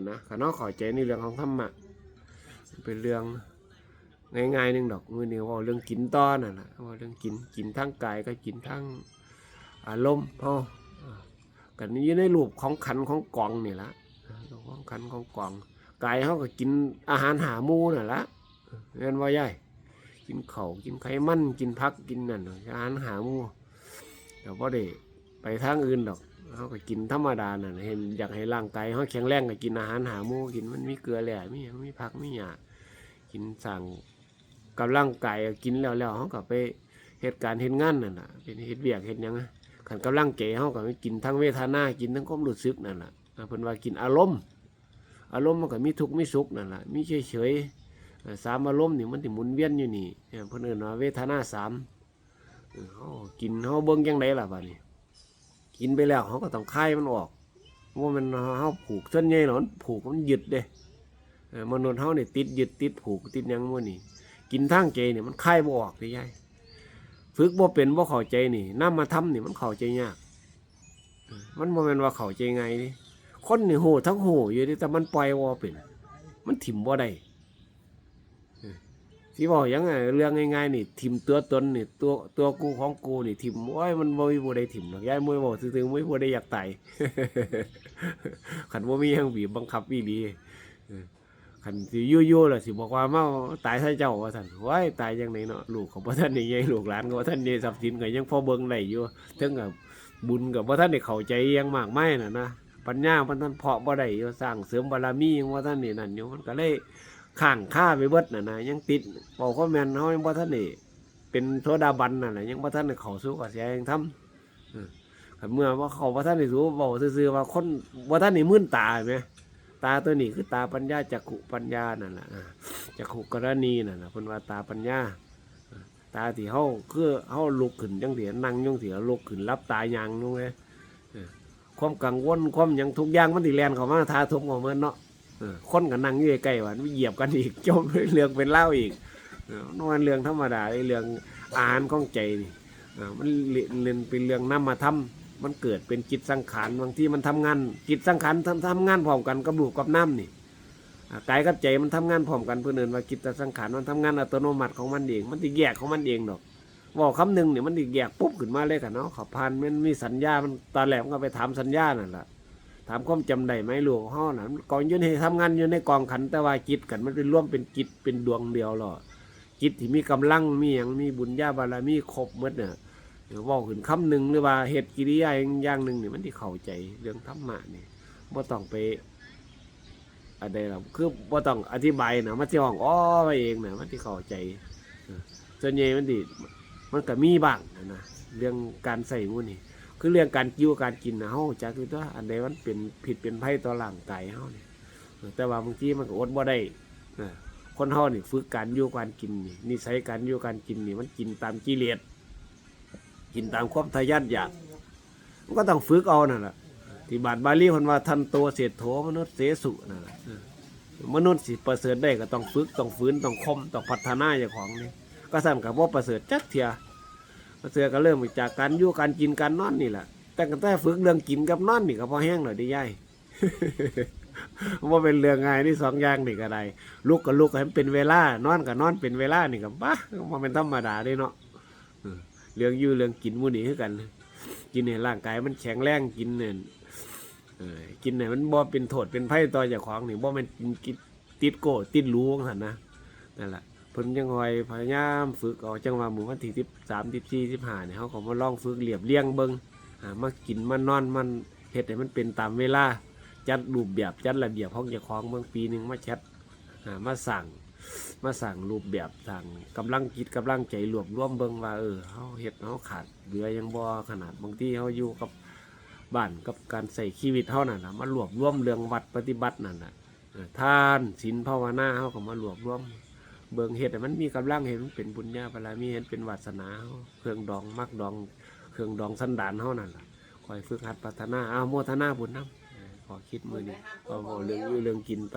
นะขน้อเขอใจในเรื่องของธรรมะเป็นเรื่องง่ายๆหนึงดอกมือนี้ว่าเรื่องกินต้อนน่ะนะว่าเรื่องกินกินทั้งกายก็กินทั้งอารมณ์เฮาอ่ากันนี้อยู่ในรูปของขันของกล่องนี่ละของขันของกล่องกายเฮาก็กินอาหารหามูน่ะละเรียนว่าใหญ่กินเข่ากินไขมันกินพักกินนั่นอาหารหามูแต่ว่าได้ไปทางอื่นดอก เขาก็กินธรรมดาน่ะเห็นอยากให้ร่างกายเขาแข็งแรงก็กินอาหารหาหมูกินมันมีเกลือแหล่มีหยังมีผักมีหยากินสั่งกับร่างกายกินแล้วแล้วเขาก็ไปเหตุการณ์เห็นงานนั่นน่ะเป็นเหตุเบียกเหตุหยังขันกับร่างเก๋เขาก็ไปกินทั้งเวทนากินทั้งความรู้สึกนั่นแหละเพิ่นว่ากินอารมณ์ อารมณ์มันก็มีทุกข์มีสุขนั่นแหละมีเฉยเฉยสามอารมณ์นี่มันถึหมุนเวียนอยู่นี่เออเพิ่นเอิ้นว่าเวทนาสามเขากินเขาเบิ่งจังไดล่ะบัดนี้ กินไปแล้วเขาก็ต้องคายมันออกว่ามันเขาผูกเส้นใหญ่หนอนผูกมันหยึดเด้เออมนุษย์เขาเนี่ยติดหยึดติดผูกติดยังมั่นี่ กินทางใจเนี่ยมันคายบ่ออกเลยยายฝึกบ่เป็นบ่เข้าใจนี่น้ามาทำนี่มันเข้าใจยาก มันบ่แม่นว่าเข้าใจไงนี่คนนี่โหทั้งโหอยู่ดิแต่มันปล่อยบ่เป็น มันถิ่มบ่ได้ ที่บอกยังไงเรื่องง่ายๆนี่ถิมตัวตนนี่ตัวตัวกูของกูนี่ถิมโอ้ยมันบ่มีผู้ใดถิ่มหรอกยายมวยบอกซื่อๆไม่มีผู้ใดอยากตายขันบ่มียังบีบบังคับอีหลีขันสิยู่ๆล่ะสิบอกว่าเมาตายซะเจ้าว่าท่านว้ยตายจังไหนเนาะลูกของพ่ท่านนี่ใหญ่ลูกหลานของพ่ท่านนี่ทรัพย์สินก็ยังพอเบิ่งได้อยู่ถึงกับบุญกับพ่ท่านได้เข้าใจยังมากมายน่ะนะปัญญามันท่านเพาะบ่ได้อยู่สร้างเสริมบารมีของพ่ท่านนี่นั่นอยู่มันก็เลย ข้างค่าไปเบิดน่ะนะยังติดบอกว่าแม่นเฮายังบ่ท่านนี่เป็นโสดาบันน่ะนะยังบ่ท่านเขาสู่กระแสแห่งธรรมคันเมื่อว่าเขาว่าท่านได้รู้บอกซื่อๆว่าคนว่าท่านนี่มื่นตาเห็นไหมตาตัวนี้คือตาปัญญาจักขุปัญญานั่นแหละอ่าจักขุกรณีนั่นแหละเพิ่นว่าตาปัญญา ตาที่เฮาคือเฮาลุกขึ้นจังซี่นั่งจังซี่ลุกขึ้นรับตายางนู่นไงความกังวลความยังทุกอย่างมันสิแลนเขามาทาทุบของมันเนาะ คนก็นั่งอยู่ใกล้ๆวันเหยียบกันอีกจมเรื่องเป็นเล่าอีกเออมันเรื่องธรรมดาไอ้เรื่องอาหารของใจนี่มันเรียนเป็นเรื่องนำมาทำมันเกิดเป็นจิตสังขารบางที่มันทำงานจิตสังขารทำทำงานพร้อมกันกับรูปกับน้ำนี่กายกับใจมันทำงานพร้อมกันเพื่อนเอนว่าจิตสังขารมันทำงานอัตโนมัติของมันเอง มันติแยกของมันเองดอกบอกคำหนึ่งเนี่ยมันติแยกปุ๊บขึ้นมาเลยกันเนาะขับพานมันมีสัญญา มันตอนแรกมันก็ไปถามสัญญานั่นแหละ ถามความจำได้ไหมหลูกห้อน่ะมันกองอยืนให้ทำงานอยู่ในกองขันแต่ว่าจิตกันมันเป็นร่วมเป็นจิตเป็นดวงเดียวหรอจิตที่มีกำลังมีอย่างมีบุญญาบารมีครบหมดเนี่ยเดี๋ยว่าขึ้นคำหนึ่งหรือว่าเหตุกิริยาอย่างหนึ่งเนี่ยมันที่เข้าใจเรื่องธรรมะนี่บ่ต้องไปอะไรหรอกคือบ่ต้องอธิบายนะมันที่ห้องอ้อไปเองนะมันที่เข้าใจส่วนใหญ่มันดิมันก็มีบ้างนะนะเรื่องการใส่งูนี่ คือเรื่องการกิ้วการกินนะเฮาจักคือตัวอันใดมันเป็นผิดเป็นภัยต่อร่างกายเฮานี่เออแต่ว่าบางทีมันก็อดบ่ได้นะคนเฮานี่ฝึกการอยู่การกินนี่นิสัยการอยู่การกินนี่มันกินตามกิเลสกินตามความทะยานอยากมันก็ต้องฝึกเอานั่นแหละที่บาทบาลีคนว่าทันโตเศรษโถมนุษย์เสสุนั่นแหละมนุษย์สิประเสริฐได้ก็ต้องฝึกต้องฝืนต้องคมต้องพัฒนาอย่างของนี่ก็สั่นกับว่าประเสริฐจักเทีย เสริฐก็เริ่มจากการอยู่การกินการนอนนี่แหละแต่กันแต่ฝึกเรื่องกินกับนอนนี่ก็พอแห้งหน่อยได้ย่ายว่าเป็นเรื่องง่ายนี่สองอย่างนี่ก็ได้ลุกก็ลุกให้เป็นเวลานอนก็นอนเป็นเวลานี่ก็บ้ามันเป็นธรรมดาเด้เนาะเรื่องอยู่เรื่องกินมูนี่คือกัน กินเนี่ยร่างกายมันแข็งแรงกินเนี่ยกินเนี่ยมันบ่เป็นโทษเป็นไผ่ต่อจากของนี่บ่แมันกินติดโกติดรู้ของสันนะนั่นแหละ เพิ่นยังคอยพยายามฝึกเอาจังหว่าหมู่วันที่สิบสามสิบสี่สิบห้าเนี่ยเขาก็มาลองฝึกเรียบเรียงเบิงอ่ามากินมานอนมันเฮ็ดให้มันเป็นตามเวลาจัดรูปแบบจัดระเบียบของเจ้าของเบิ่งปีหนึ่งมาเช็ดอ่ามาสั่งมาสั่งรูปแบบสั่งกำลังคิดกำลังใจรวบรวมเบิงว่าเออเฮาเฮ็ดเฮาขาดเหลือยังบ่ขนาดบางที่เฮาอยู่กับบ้านกับการใส่ชีวิตเฮานั่นน่ะมารวบรวมเรื่องวัดปฏิบัตินั่นน่ะเออทานศีลภาวนาเฮาก็มารวบรวม เบิ่งเห็ดมันมีกำลังเห็นมันเป็นบุญญาบารมีเห็นเป็นวาสนาเครื่องดองมักดองเครื่องดองสันดานเท่านั้นล่ะคอยฝึกหัดพัฒนาเอาโมทนาบุญน้ำขอคิดมือนี้ก็เว้าเรื่องอยู่เรื่องกินไป